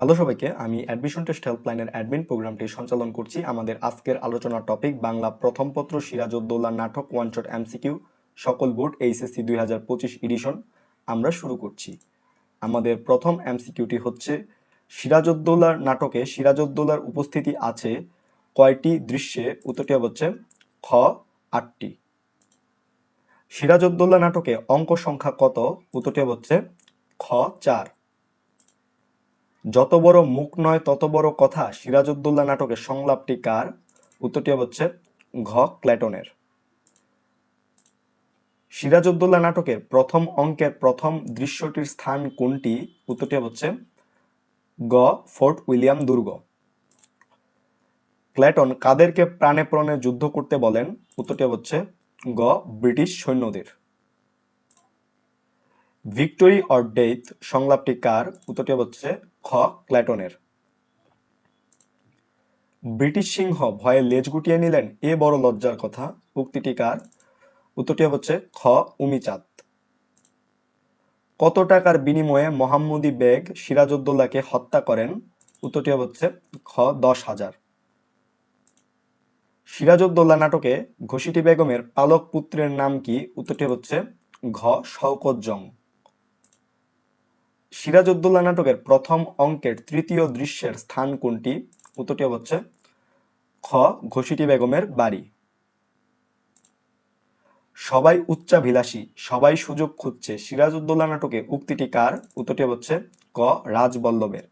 Hello সবাইকে, আমি admission test হেল্পলাইনের admin প্রোগ্রামটি সঞ্চালন করছি। আমাদের আজকের আলোচনার টপিক বাংলা প্রথম পত্র সিরাজউদ্দৌলা নাটক ওয়ান শট এমসিকিউ সকল বোর্ড এইচএসসি দুই হাজার পঁচিশ এডিশন আমরা শুরু করছি। আমাদের প্রথম এমসিকিউটি হচ্ছে, সিরাজউদ্দৌলার নাটকে সিরাজউদ্দৌলার উপস্থিতি আছে কয়টি দৃশ্যে? উত্তরটি হচ্ছে, খ, আটটি। সিরাজউদ্দৌলা নাটকে অঙ্ক সংখ্যা কত? উত্তরটি হচ্ছে খ, চার। যত বড় মুখ নয়, তত বড় কথা সিরাজউদ্দৌলা নাটকের সংলাপটি কার? উত্তরটি হচ্ছে ঘ ক্ল্যাটনের সিরাজউদ্দৌলা নাটকের প্রথম অঙ্কের প্রথম দৃশ্যটির স্থান কোনটি? উত্তরটি হচ্ছে গ, ফোর্ট উইলিয়াম দুর্গ। ক্ল্যাটন কাদেরকে প্রাণে প্রাণে যুদ্ধ করতে বলেন? উত্তরটি হচ্ছে গ, ব্রিটিশ সৈন্যদের। ভিক্টোরি অর ডেথ সংলাপটি কার? উত্তরটি হচ্ছে খ ক্ল্যাটনের ব্রিটিশ সিংহ ভয়ে লেজ গুটিয়ে নিলেন, এ বড় লজ্জার কথা। উক্তিটি কার? উত্তরটি হচ্ছে খ, উমিচাঁদ। কত টাকার বিনিময়ে মোহাম্মদী বেগ সিরাজউদ্দৌলাকে হত্যা করেন? উত্তরটি হচ্ছে খ, দশ হাজার। সিরাজউদ্দৌলা নাটকে ঘসিটি বেগমের পালক পুত্রের নাম কি? উত্তরটি হচ্ছে ঘ, শওকত জং। সিরাজউদ্দৌলা নাটকের প্রথম অঙ্কের তৃতীয় দৃশ্যের স্থান কোনটি? উত্তরটি হচ্ছে খ ঘসিটি বেগমের বাড়ি। সবাই উচ্চাভিলাষী, সবাই সুযোগ খুঁজছে। সিরাজউদ্দৌলা নাটকে উক্তিটি কার? উত্তরটি হচ্ছে ক, রাজবল্লভের।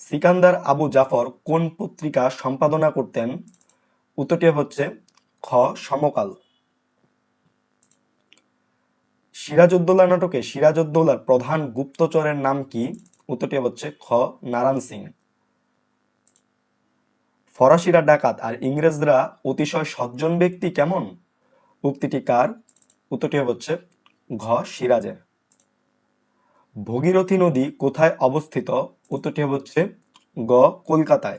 সিকান্দার আবু জাফর কোন পত্রিকা সম্পাদনা করতেন? উত্তরটি হচ্ছে খ, সমকাল। সিরাজউদ্দৌলা নাটকে সিরাজউদ্দৌলার প্রধান গুপ্তচরের নাম কি? উত্তরটি হচ্ছে খ, নারায়ণ সিং। ফরাসিরা ডাকাত আর ইংরেজরা অতিশয় সজ্জন ব্যক্তি কেমন? উক্তিটি কার? উত্তরটি হচ্ছে ঘ, সিরাজের। ভগীরথী নদী কোথায় অবস্থিত? উত্তরটি হচ্ছে গ, কলকাতায়।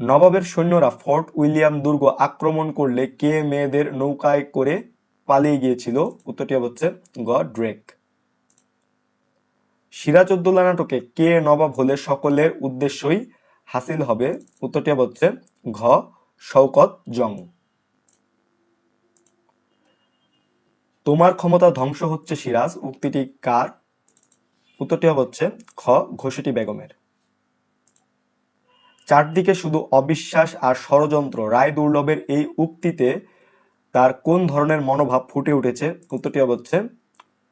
নবাবের সৈন্যরা ফোর্ট উইলিয়াম দুর্গ আক্রমণ করলে কে মেয়েদের নৌকায় করে পালিয়ে গিয়েছিল, উত্তরটি হচ্ছে গ, ড্রেক। সিরাজউদ্দৌলা নাটকে কে নবাব হলে সকলের উদ্দেশ্যই হাসিল হবে, উত্তরটি হচ্ছে ঘ, শওকত জং। তোমার ক্ষমতা ধ্বংস হচ্ছে সিরাজ, উক্তিটি কার? উত্তরটি হচ্ছে খ, ঘোষিটি বেগমের। চারদিকে শুধু অবিশ্বাস আর ষড়যন্ত্র, রায় দুর্লভের এই উক্তিতে তার কোন ধরনের মনোভাব ফুটে উঠেছে? উত্তরটি হচ্ছে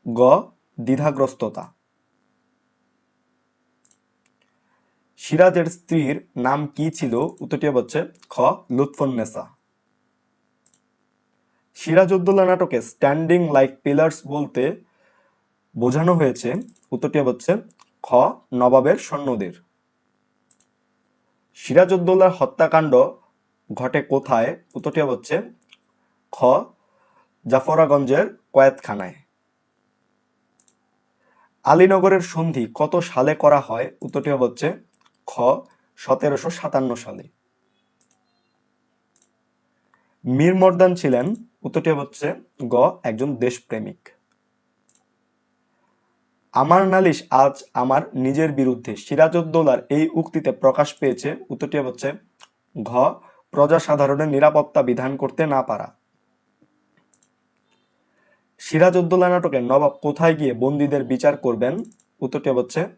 গ, দ্বিধাগ্রস্ততা। সিরাজের স্ত্রীর নাম কি ছিল? উত্তরটি হচ্ছে খ লুৎফুন্নেসা সিরাজউদ্দৌলা নাটকে স্ট্যান্ডিং লাইক পিলার্স বলতে বোঝানো হয়েছে। উত্তরটি হচ্ছে খ, নবাবের সৈন্যদের। সিরাজউদ্দৌলার হত্যাকাণ্ড ঘটে কোথায়? উত্তরটি হচ্ছে খ, জাফরাগঞ্জের কয়েতখানায়। আলীনগরের সন্ধি কত সালে করা হয়? উত্তরটি হচ্ছে খ, সতেরোশো সাতান্ন সালে। মীর মর্দান ছিলেন, উত্তরটি হচ্ছে গ, একজন দেশপ্রেমিক। আমার নালিশ আজ আমার নিজের বিরুদ্ধে। সিরাজউদ্দৌলার এই উক্তিতে প্রকাশ পেয়েছে, উত্তরটি হচ্ছে ঘ প্রজা সাধারণের নিরাপত্তা বিধান করতে না পারা। সিরাজউদ্দৌলা নাটকে নবাব কোথায় গিয়ে বন্দীদের বিচার করবেন? উত্তরটি হচ্ছে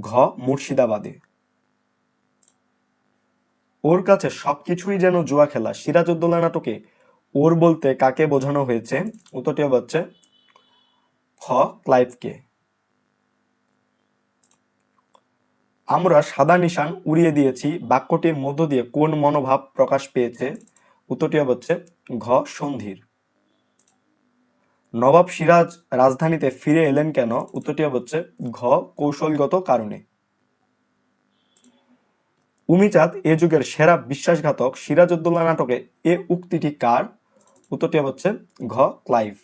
ঘ. মুর্শিদাবাদে। ওর কাছে সবকিছুই যেন জুয়া খেলা। সিরাজউদ্দৌলা নাটকে ওর বলতে কাকে বোঝানো হয়েছে? উত্তরটি হচ্ছে খ ক্লাইভকে। আমরা সাদা নিশান উড়িয়ে দিয়েছি। বাক্যটির মধ্য দিয়ে কোন মনোভাব প্রকাশ পেয়েছে? উত্তরটি হচ্ছে ঘ. সন্ধির। নবাব সিরাজ রাজধানীতে ফিরে এলেন কেন? উত্তরটি হচ্ছে ঘ, কৌশলগত কারণে। উমিচাঁদ এ যুগের সেরা বিশ্বাসঘাতক সিরাজউদ্দৌলা নাটকে এ উক্তিটি কার? উত্তরটি হচ্ছে ঘ, ক্লাইভ।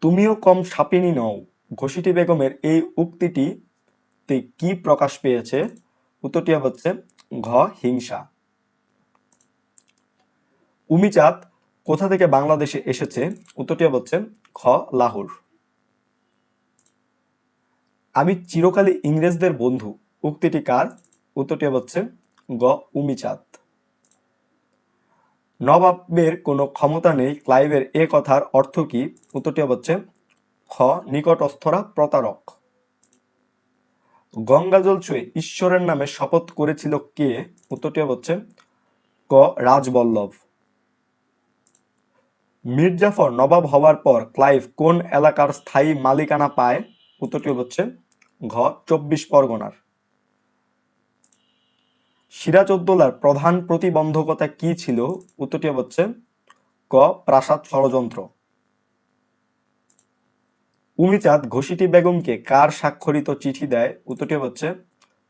তুমিও কম সাপিনী নও। ঘসিটি বেগমের এই উক্তিটিতে কি প্রকাশ পেয়েছে? উত্তরটি হচ্ছে ঘ, হিংসা। উমিচাঁদ কোথা থেকে বাংলাদেশে এসেছে? উত্তরটি হচ্ছে খ, লাহোর। আমি চিরকালই ইংরেজদের বন্ধু। উক্তিটি কার? উত্তরটি হচ্ছে গ, উমিচাঁদ। নবাবের কোনো ক্ষমতা নেই। ক্লাইভের এ কথার অর্থ কি? উত্তরটি হচ্ছে খ, নিকটস্থরা প্রতারক। গঙ্গাজল ছুঁয়ে ঈশ্বরের নামে শপথ করেছিল কে? উত্তরটি হচ্ছে ক, রাজবল্লভ। মির্জাফর নবাব হওয়ার পর ক্লাইভ কোন এলাকার স্থায়ী মালিকানা পায়? উত্তরটি হচ্ছে ঘ, চব্বিশ পরগনার। সিরাজউদ্দৌলার প্রধান প্রতিবন্ধকতা কি ছিল? উত্তরটি হচ্ছে ক, প্রাসাদ ষড়যন্ত্র। উমিচাঁদ ঘোষিটি বেগমকে কার স্বাক্ষরিত চিঠি দেয়? উত্তরটি হচ্ছে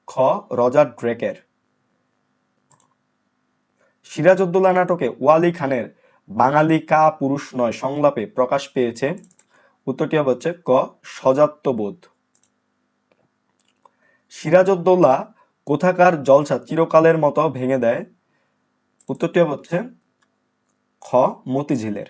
খ, রজার ড্রেকের। সিরাজউদ্দৌলা নাটকে ওয়ালি খানের বাঙালি কা পুরুষ নয়, সংলাপে প্রকাশ পেয়েছে। উত্তরটি হচ্ছে ক সজাত্যবোধ সিরাজউদ্দৌলা কোথাকার জলসা চিরকালের মতো ভেঙে দেয়। উত্তরটি হচ্ছে খ, মতিঝিলের।